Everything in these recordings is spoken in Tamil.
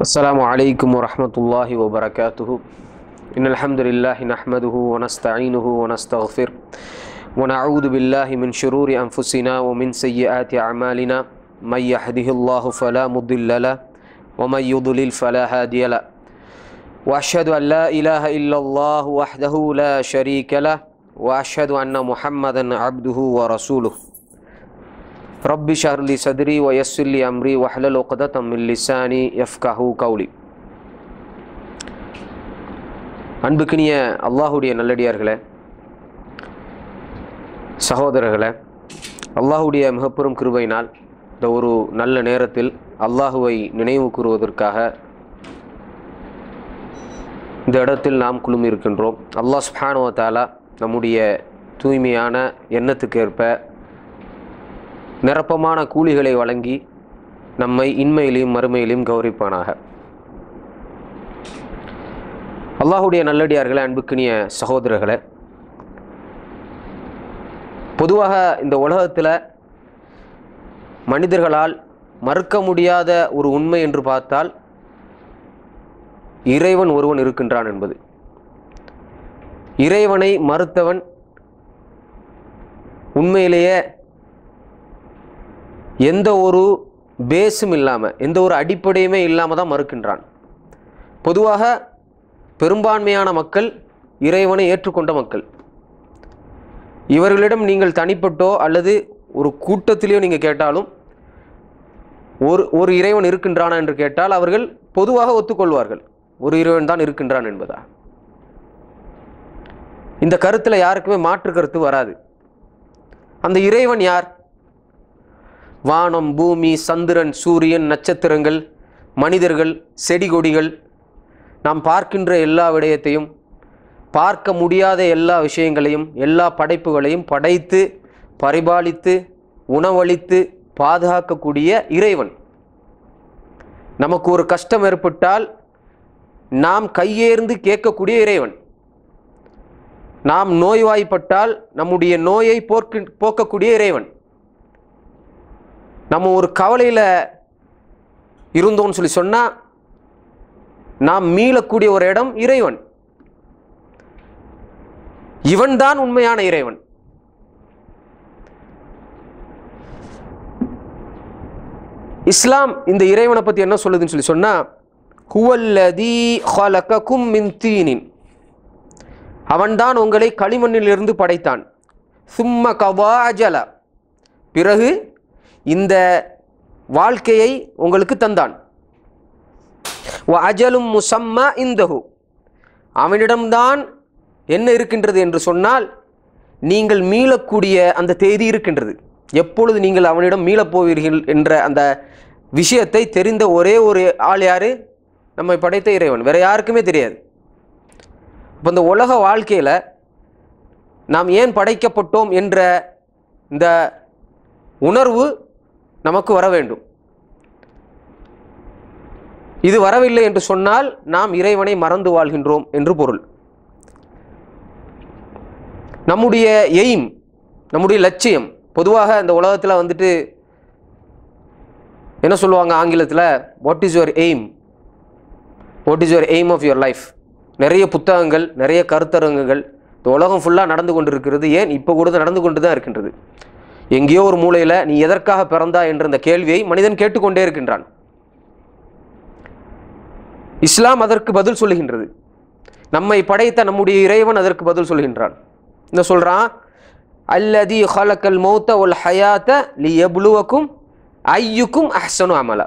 السلام عليكم ورحمة الله وبركاته. إن الحمد لله نحمده ونستعينه ونستغفر ونعوذ بالله من شرور أنفسنا ومن سيئات أعمالنا. من يهده الله فلا مضل له ومن يضلل فلا هادي له. وأشهد أن لا إله إلا الله وحده لا شريك له وأشهد أن محمدا عبده ورسوله. ரப்பி ஷஹர்லி சதுரி ஒயசுல்லி அம்ரி வஹலல் ஒகத தம்மில் எஃப் கஹூ கவுலி அன்புக்கினிய அல்லாஹுடைய நல்லடியார்களே சகோதரர்களே அல்லாஹுடைய மிகப்பெரும் கிருபையினால் இந்த ஒரு நல்ல நேரத்தில் அல்லாஹுவை நினைவு கூறுவதற்காக இந்த இடத்தில் நாம் குழுமி இருக்கின்றோம் அல்லாஹ் சுஹானுவ நம்முடைய தூய்மையான எண்ணத்துக்கேற்ப நிரப்பமான கூலிகளை வழங்கி நம்மை இன்மையிலையும் மறுமையிலையும் கௌரிப்பானாக அல்லாஹுடைய நல்லடியார்களே அன்புக்கினிய சகோதரர்களே பொதுவாக இந்த உலகத்தில் மனிதர்களால் மறுக்க முடியாத ஒரு உண்மை என்று பார்த்தால் இறைவன் ஒருவன் இருக்கின்றான் என்பது. இறைவனை மறுத்தவன் உண்மையிலேயே எந்த ஒரு பேஸும் இல்லாமல் எந்த ஒரு அடிப்படையுமே இல்லாமல் தான் மறுக்கின்றான். பொதுவாக பெரும்பான்மையான மக்கள் இறைவனை ஏற்றுக்கொண்ட மக்கள். இவர்களிடம் நீங்கள் தனிப்பட்டோ அல்லது ஒரு கூட்டத்திலேயோ நீங்கள் கேட்டாலும் ஒரு ஒரு இறைவன் இருக்கின்றானா என்று கேட்டால் அவர்கள் பொதுவாக ஒத்துக்கொள்வார்கள். ஒரு இறைவன் தான் இருக்கின்றான் என்பதா? இந்த கருத்தில் யாருக்குமே மாற்று கருத்து வராது. அந்த இறைவன் யார்? வானம் பூமி சந்திரன் சூரியன் நட்சத்திரங்கள் மனிதர்கள் செடி கொடிகள் நாம் பார்க்கின்ற எல்லா விடயத்தையும் பார்க்க முடியாத எல்லா விஷயங்களையும் எல்லா படைப்புகளையும் படைத்து பரிபாலித்து உணவளித்து பாதுகாக்கக்கூடிய இறைவன். நமக்கு ஒரு கஷ்டம் ஏற்பட்டால் நாம் கையேர்ந்து கேட்கக்கூடிய இறைவன். நாம் நோய்வாய்ப்பட்டால் நம்முடைய நோயை போக்கு போக்கக்கூடிய இறைவன். நம்ம ஒரு கவலையில் இருந்தோம்னு சொல்லி சொன்னால் நாம் மீளக்கூடிய ஒரு இடம் இறைவன். இவன்தான் உண்மையான இறைவன். இஸ்லாம் இந்த இறைவனை பற்றி என்ன சொல்லுதுன்னு சொல்லி சொன்னால் ஹுவல்லதி ஹலக்கும் மின் தீனின். அவன்தான் உங்களை களிமண்ணிலிருந்து படைத்தான். சும்ம கவாஜல. பிறகு இந்த வாழ்க்கையை உங்களுக்கு தந்தான். அஜலும் முசம்மா இந்தஹு. அவனிடம்தான் என்ன இருக்கின்றது என்று சொன்னால் நீங்கள் மீளக்கூடிய அந்த தேதி இருக்கின்றது. எப்பொழுது நீங்கள் அவனிடம் மீளப் போவீர்கள் என்ற அந்த விஷயத்தை தெரிந்த ஒரே ஒரு ஆள் யார்? நம்மை படைத்த இறைவன். வேறு யாருக்குமே தெரியாது. இப்போ இந்த உலக வாழ்க்கையில் நாம் ஏன் படைக்கப்பட்டோம் என்ற இந்த உணர்வு நமக்கு வர வேண்டும். இது வரவில்லை என்று சொன்னால் நாம் இறைவனை மறந்து வாழ்கின்றோம் என்று பொருள். நம்முடைய எய்ம் நம்முடைய லட்சியம் பொதுவாக இந்த உலகத்தில் வந்துட்டு என்ன சொல்லுவாங்க ஆங்கிலத்தில்? What is your aim what is your aim of your life நிறைய புத்தகங்கள் நிறைய கருத்தரங்குகள் இந்த உலகம் ஃபுல்லாக நடந்து கொண்டு இருக்கிறது ஏன்? இப்போ கூட நடந்து கொண்டு தான் இருக்கின்றது. எங்கேயோ ஒரு மூலையில் நீ எதற்காக பிறந்தா என்ற இந்த கேள்வியை மனிதன் கேட்டுக்கொண்டே இருக்கின்றான். இஸ்லாம் அதற்கு பதில் சொல்லுகின்றது. நம்மை படைத்த நம்முடைய இறைவன் அதற்கு பதில் சொல்கின்றான் என்ன சொல்கிறான் அல்லதி ஹலக்கல் மௌத்த ஒல் ஹயாத்த லி எப்ளுவக்கும் ஐயுக்கும் அஹ்சனு அமலா.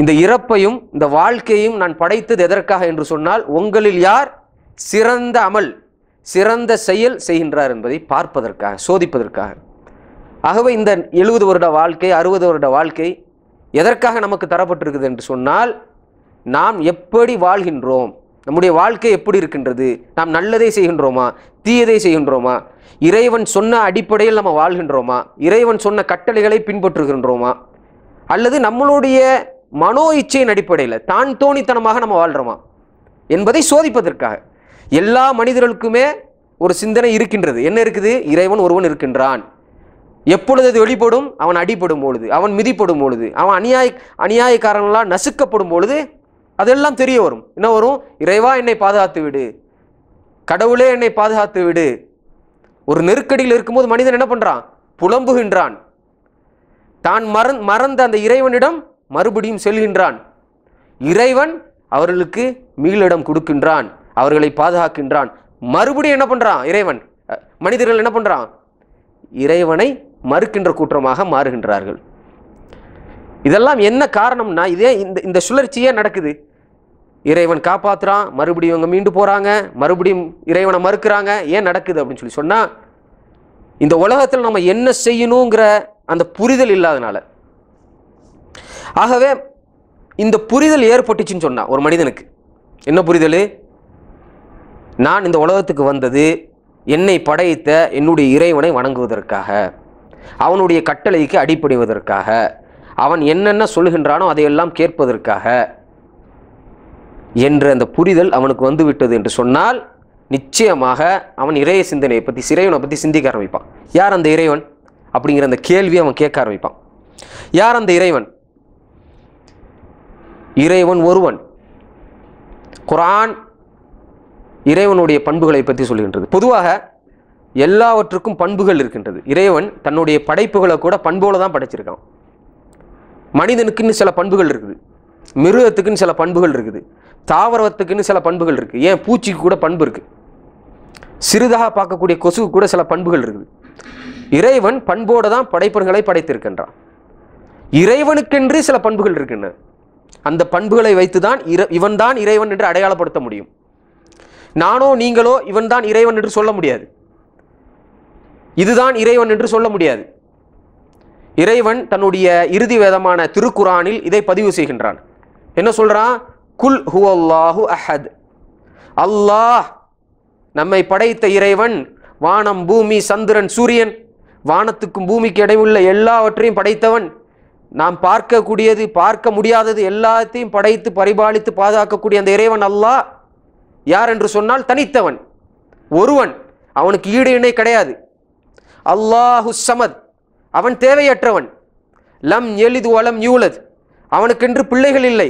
இந்த இறப்பையும் இந்த வாழ்க்கையும் நான் படைத்தது எதற்காக என்று சொன்னால் உங்களில் யார்? சிறந்த அமல் சிறந்த செயல் செய்கின்றார் என்பதை பார்ப்பதற்காக சோதிப்பதற்காக. ஆகவே இந்த எழுபது வருட வாழ்க்கை அறுபது வருட வாழ்க்கை எதற்காக நமக்கு தரப்பட்டிருக்குது என்று சொன்னால் நாம் எப்படி வாழ்கின்றோம் நம்முடைய வாழ்க்கை எப்படி இருக்கின்றது நாம் நல்லதை செய்கின்றோமா தீயதை செய்கின்றோமா இறைவன் சொன்ன அடிப்படையில் நம்ம வாழ்கின்றோமா இறைவன் சொன்ன கட்டளைகளை பின்பற்றுகின்றோமா அல்லது நம்மளுடைய மனோ இச்சையின் அடிப்படையில் தான் தோணித்தனமாக நம்ம வாழ்கிறோமா என்பதை சோதிப்பதற்காக. எல்லா மனிதர்களுக்குமே ஒரு சிந்தனை இருக்கின்றது. என்ன இருக்குது? இறைவன் ஒருவன் இருக்கின்றான். எப்பொழுது அது வெளிப்படும்? அவன் அடிபடும் பொழுது அவன் மிதிப்படும் பொழுது அவன் அநியாய அநியாயக்காரங்களால் நசுக்கப்படும் பொழுது அதெல்லாம் தெரிய வரும். என்ன வரும்? இறைவா என்னை பாதுகாத்து விடு. கடவுளே என்னை பாதுகாத்து விடு. ஒரு நெருக்கடியில் இருக்கும்போது மனிதன் என்ன பண்ணுறான் புலம்புகின்றான். தான் மறந் மறந்த அந்த இறைவனிடம் மறுபடியும் செல்கின்றான். இறைவன் அவர்களுக்கு மீளிடம் கொடுக்கின்றான். அவர்களை பாதுகாக்கின்றான். மறுபடியும் என்ன பண்ணுறான் இறைவன் மனிதர்கள் என்ன பண்ணுறான் இறைவனை மறுக்கின்ற கூற்றமாக மாறுகின்றார்கள். இதெல்லாம் என்ன காரணம்னா இதே இந்த இந்த சுழற்சியே நடக்குது? இறைவன் காப்பாற்றுறான் மறுபடியும் இவங்க மீண்டு போகிறாங்க மறுபடியும் இறைவனை மறுக்கிறாங்க ஏன் நடக்குது அப்படின்னு சொல்லி சொன்னால் இந்த உலகத்தில் நம்ம என்ன செய்யணுங்கிற அந்த புரிதல் இல்லாதனால. ஆகவே இந்த புரிதல் ஏற்பட்டுச்சுன்னு சொன்னான் ஒரு மனிதனுக்கு என்ன புரிதல்? நான் இந்த உலகத்துக்கு வந்தது என்னை படைத்த என்னுடைய இறைவனை வணங்குவதற்காக அவனுடைய கட்டளைக்கு அடிப்படைவதற்காக அவன் என்னென்ன சொல்கின்றானோ அதையெல்லாம் கேட்பதற்காக என்ற அந்த புரிதல் அவனுக்கு வந்துவிட்டது என்று சொன்னால் நிச்சயமாக அவன் இறைய சிந்தனையை பற்றி இறைவனை பற்றி சிந்திக்க ஆரம்பிப்பான். யார் அந்த இறைவன்? அப்படிங்கிற அந்த கேள்வியை அவன் கேட்க ஆரம்பிப்பான். யார் அந்த இறைவன்? இறைவன் ஒருவன். குரான் இறைவனுடைய பண்புகளை பற்றி சொல்கின்றது. பொதுவாக எல்லாவற்றுக்கும் பண்புகள் இருக்கின்றது. இறைவன் தன்னுடைய படைப்புகளை கூட பண்போல தான் படைச்சிருக்கான். மனிதனுக்குன்னு சில பண்புகள் இருக்குது. மிருகத்துக்குன்னு சில பண்புகள் இருக்குது. தாவரத்துக்குன்னு சில பண்புகள் இருக்குது. ஏன்? பூச்சிக்கு கூட பண்பு இருக்குது சிறிதாக பார்க்கக்கூடிய கொசுக்கு கூட சில பண்புகள் இருக்குது. இறைவன் பண்போடு தான் படைப்புகளை படைத்திருக்கின்றான். இறைவனுக்கென்று சில பண்புகள் இருக்கின்றன. அந்த பண்புகளை வைத்து தான் இவன் இவன்தான் இறைவன் என்று அடையாளப்படுத்த முடியும். நானோ நீங்களோ இவன் தான் இறைவன் என்று சொல்ல முடியாது. இதுதான் இறைவன் என்று சொல்ல முடியாது. இறைவன் தன்னுடைய இறுதி வேதமான திருக்குரானில் இதை பதிவு செய்கின்றான். என்ன சொல்றான்? குல் ஹுவல்லாஹு அஹத். அல்லாஹ் நம்மை படைத்த இறைவன் வானம் பூமி சந்திரன் சூரியன் வானத்துக்கும் பூமிக்கு இடையுள்ள எல்லாவற்றையும் படைத்தவன். நாம் பார்க்கக்கூடியது பார்க்க முடியாதது எல்லாத்தையும் படைத்து பரிபாலித்து பாதுகாக்கக்கூடிய அந்த இறைவன் அல்லாஹ். யார் என்று சொன்னால் தனித்தவன் ஒருவன். அவனுக்கு ஈடு இணை கிடையாது. அல்லாஹு சமத் அவன் தேவையற்றவன். லம் எளிது வலம் யூலத் அவனுக்கென்று பிள்ளைகள் இல்லை.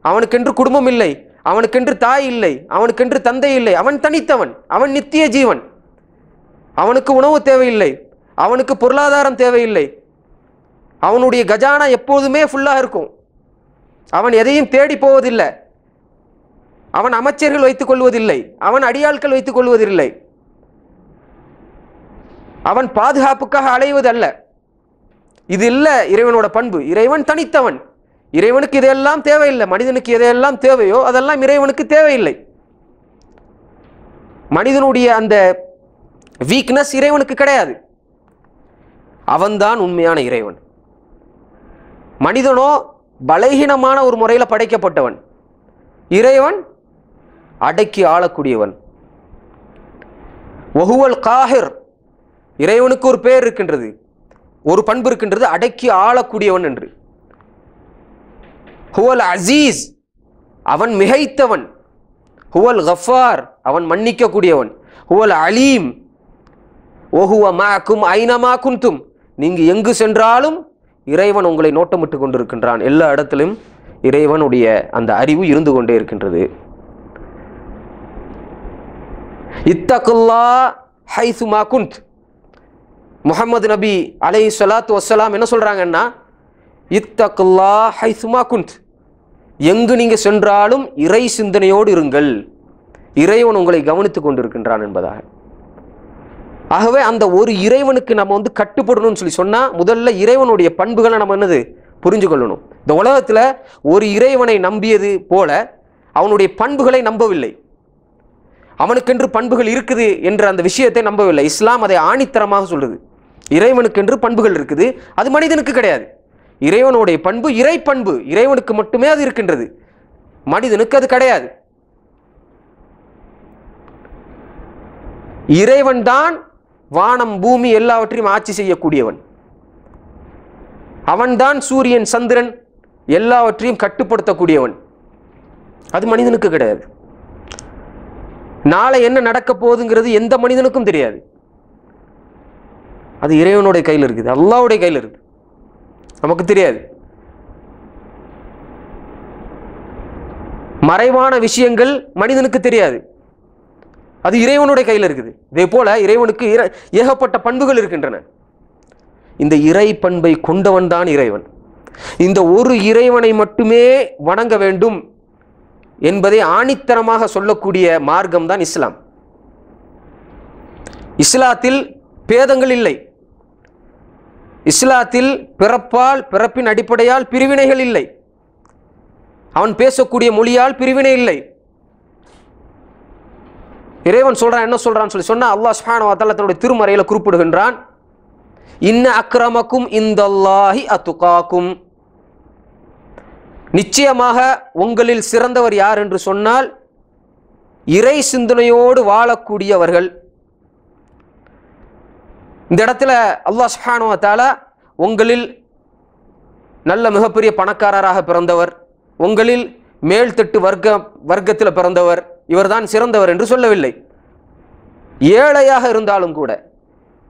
அவனுக்கென்று குடும்பம் இல்லை. அவனுக்கென்று தாய் இல்லை. அவனுக்கென்று தந்தை இல்லை. அவன் தனித்தவன் அவன் நித்திய ஜீவன். அவனுக்கு உணவு தேவையில்லை. அவனுக்கு பொருளாதாரம் தேவையில்லை. அவனுடைய கஜானா எப்போதுமே ஃபுல்லாக இருக்கும். அவன் எதையும் தேடி போவதில்லை. அவன் அமைச்சர்கள் வைத்துக் கொள்வதில்லை அவன் அடியாட்கள் வைத்துக் கொள்வதில்லை. அவன் பாதுகாப்புக்காக அலைவது அல்ல இது இல்லை இறைவனோட பண்பு. இறைவன் தனித்தவன். இறைவனுக்கு இதையெல்லாம் தேவையில்லை. மனிதனுக்கு எதையெல்லாம் தேவையோ அதெல்லாம் இறைவனுக்கு தேவையில்லை. மனிதனுடைய அந்த வீக்னஸ் இறைவனுக்கு கிடையாது. அவன்தான் உண்மையான இறைவன். மனிதனோ பலகீனமான ஒரு முறையில் படைக்கப்பட்டவன். இறைவன் அடக்கி ஆளக்கூடியவன். ஒஹுவல் காஹிர். இறைவனுக்கு ஒரு பேர் இருக்கின்றது. ஒரு பண்பு இருக்கின்றது அடக்கி ஆளக்கூடியவன் என்று. ஹுவல் அசீஸ். அவன் மிகைத்தவன். ஹுவல் கஃபார். அவன் மன்னிக்கக்கூடியவன். ஹுவல் அலீம். ஓஹுவ மாக்கும் ஐனமா குந்தும் நீங்கள் எங்கு சென்றாலும் இறைவன் உங்களை நோட்டமிட்டு கொண்டிருக்கின்றான். எல்லா இடத்திலும் இறைவனுடைய அந்த அறிவு இருந்து கொண்டே இருக்கின்றது. இத்தகுல்லா ஹைசுமா குந்த் முஹம்மது நபி அலை சலாத்து வசலாம் என்ன சொல்கிறாங்கன்னா இத்தகுல்லா ஹைசுமா குந்த் எங்கு நீங்கள் சென்றாலும் இறை சிந்தனையோடு இருங்கள். இறைவன் உங்களை கவனித்துக் கொண்டிருக்கின்றான் என்பதாக. ஆகவே அந்த ஒரு இறைவனுக்கு நம்ம வந்து கட்டுப்படணும்னு சொல்லி சொன்னால் முதல்ல இறைவனுடைய பண்புகளை நம்ம என்னது? புரிஞ்சு கொள்ளணும். இந்த உலகத்தில் ஒரு இறைவனை நம்பியது போல அவனுடைய பண்புகளை நம்பவில்லை. அவனுக்கென்று பண்புகள் இருக்குது என்ற அந்த விஷயத்தை நம்பவில்லை. இஸ்லாம் அதை ஆணித்தரமாக சொல்லுது. இறைவனுக்கென்று பண்புகள் இருக்குது. அது மனிதனுக்கு கிடையாது. இறைவனுடைய பண்பு இறை பண்பு. இறைவனுக்கு மட்டுமே அது இருக்கின்றது. மனிதனுக்கு அது கிடையாது. இறைவன்தான் வானம் பூமி எல்லாவற்றையும் ஆட்சி செய்யக்கூடியவன். அவன்தான் சூரியன் சந்திரன் எல்லாவற்றையும் கட்டுப்படுத்தக்கூடியவன். அது மனிதனுக்கு கிடையாது. நாளை என்ன நடக்க போகுதுங்கிறது எந்த மனிதனுக்கும் தெரியாது. அது இறைவனுடைய கையில் இருக்குது அல்லாவுடைய கையில் இருக்குது. நமக்கு தெரியாது. மறைவான விஷயங்கள் மனிதனுக்கு தெரியாது. அது இறைவனுடைய கையில் இருக்குது. இதே போல இறைவனுக்கு இற ஏகப்பட்ட பண்புகள் இருக்கின்றன. இந்த இறை பண்பை கொண்டவன் தான் இறைவன். இந்த ஒரு இறைவனை மட்டுமே வணங்க வேண்டும் என்பதை ஆணித்தரமாக சொல்லக்கூடிய மார்க்கம் தான் இஸ்லாம். இஸ்லாத்தில் பேதங்கள் இல்லை. இஸ்லாத்தில் பிறப்பால் பிறப்பின் அடிப்படையால் பிரிவினைகள் இல்லை. அவன் பேசக்கூடிய மொழியால் பிரிவினை இல்லை. இறைவன் சொல்றான் என்ன சொல்றான்னு சொல்லி சொன்னா அல்லாஹ் சுப்ஹானஹு தன்னுடைய திருமறையில் குறிப்பிடுகின்றான் இன்ன அக்ரமக்கும் இந்தல்லாஹி அத்துகாக்கும். நிச்சயமாக உங்களில் சிறந்தவர் யார் என்று சொன்னால் இறை சிந்தனையோடு வாழக்கூடியவர்கள். இந்த இடத்துல அல்லாஹ் சுஹானுவத்தால உங்களில் நல்ல மிகப்பெரிய பணக்காரராக பிறந்தவர் உங்களில் மேல்தட்டு வர்க்க வர்க்கத்தில் பிறந்தவர் இவர்தான் சிறந்தவர் என்று சொல்லவில்லை. ஏழையாக இருந்தாலும் கூட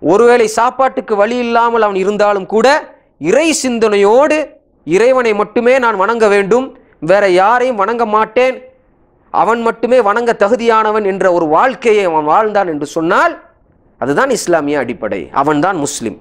ஒருவேளை சாப்பாட்டுக்கு வழி இல்லாமல் அவன் இருந்தாலும் கூட இறை சிந்தனையோடு இறைவனை மட்டுமே நான் வணங்க வேண்டும். வேற யாரையும் வணங்க மாட்டேன். அவன் மட்டுமே வணங்க தகுதியானவன் என்ற ஒரு வாழ்க்கையை அவன் வாழ்ந்தான் என்று சொன்னால் அதுதான் இஸ்லாமிய அடிப்படை. அவன்தான் முஸ்லிம்.